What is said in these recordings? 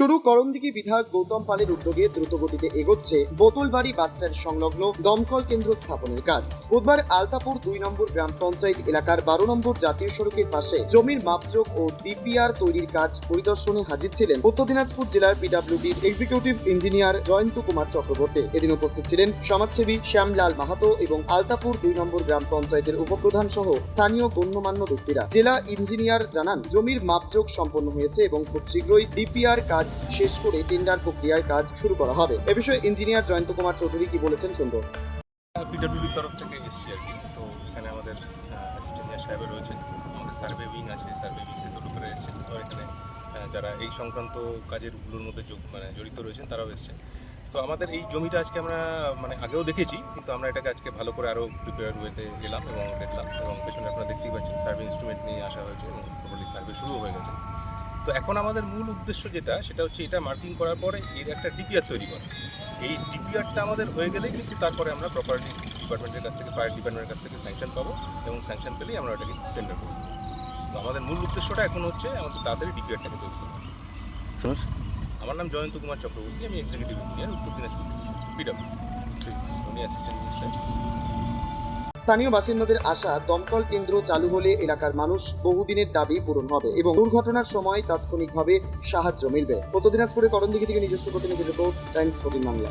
শুরু করণদিঘি বিধায়ক গৌতম পালের উদ্যোগে দ্রুতগতিতে এগোচ্ছে বোতলবাড়ি বাসস্ট্যান্ড সংলগ্ন দমকল কেন্দ্র স্থাপনের কাজ। বুধবার আলতাপুর দুই নম্বর গ্রাম পঞ্চায়েত এলাকার বারো নম্বর জাতীয় সড়কের পাশে জমির মাপযোগ ও ডিপিআর তৈরির কাজ পরিদর্শনে হাজির ছিলেন উত্তর দিনাজপুর জেলার পিডাব্লিউডির এক্সিকিউটিভ ইঞ্জিনিয়ার জয়ন্ত কুমার চক্রবর্তী। এদিন উপস্থিত ছিলেন সমাজসেবী শ্যামলাল মাহাতো এবং আলতাপুর দুই নম্বর গ্রাম পঞ্চায়েতের উপপ্রধান সহ স্থানীয় গণ্যমান্য ব্যক্তিরা। জেলা ইঞ্জিনিয়ার জানান, জমির মাপযোগ সম্পন্ন হয়েছে এবং খুব শীঘ্রই ডিপিআর কাজ শেষ করে টেন্ডার প্রক্রিয়ার কাজ শুরু করা হবে। এ বিষয়ে ইঞ্জিনিয়ার জয়ন্ত কুমার চৌধুরী কি বলেছেন সুন্দর পিডব্লিউডির তরফ থেকে এসেছি আর কি। তো এখানে আমাদের অ্যাসিস্ট্যান্ট সাহেব রয়েছেন। আমাদের সার্ভে উইং আছে সার্ভে উইং থেকে এসেছেন। তো এখানে যারা এই সংক্রান্ত কাজেরগুলোর মধ্যে যোগ মানে জড়িত রয়েছেন, তারাও এসেছেন। তো আমাদের এই জমিটা আজকে আমরা মানে আগেও দেখেছি, কিন্তু আমরা এটাকে আজকে ভালো করে আরও প্রিপেয়ার ওয়েতে এলাম এবং দেখলাম। এবং পেছনে আপনারা দেখতেই পাচ্ছেন সার্ভে ইনস্ট্রুমেন্ট নিয়ে আসা হয়েছে এবং সার্ভে শুরু হয়ে গেছে। তো এখন আমাদের মূল উদ্দেশ্য যেটা সেটা হচ্ছে এটা মার্কিং করার পরে এর একটা ডিপিআর তৈরি করা। এই ডিপিআরটা আমাদের হয়ে গেলেই কিন্তু তারপরে আমরা প্রপার্টি ডিপার্টমেন্টের কাছ থেকে ফায়ার ডিপার্টমেন্টের কাছ থেকে স্যাংশন পাবো এবং স্যাংশন পেলেই আমরা ওটাকে টেন্ডার করব। তো আমাদের মূল উদ্দেশ্যটা এখন হচ্ছে আমাদের তাড়াতাড়ি ডিপিআরটাকে তৈরি করা। আমার নাম জয়ন্ত কুমার চক্রবর্তী আমি এক্সিকিউটিভ ইঞ্জিনিয়ার উত্তর দিনাজপুর পিডাব্লিউ ঠিক। উনি অ্যাসিস্ট্যান্ট স্থানীয় বাসিন্দাদের আশা, দমকল কেন্দ্র চালু হলে এলাকার মানুষ বহুদিনের দাবি পূরণ হবে এবং দুর্ঘটনার সময় তাৎক্ষণিকভাবে সাহায্য মিলবে। উত্তর দিনাজপুরের করণদিঘি থেকে নিজস্ব প্রতিনিধি রিপোর্ট, টাইমস ফোর্টিন বাংলা।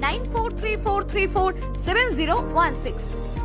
9434347016.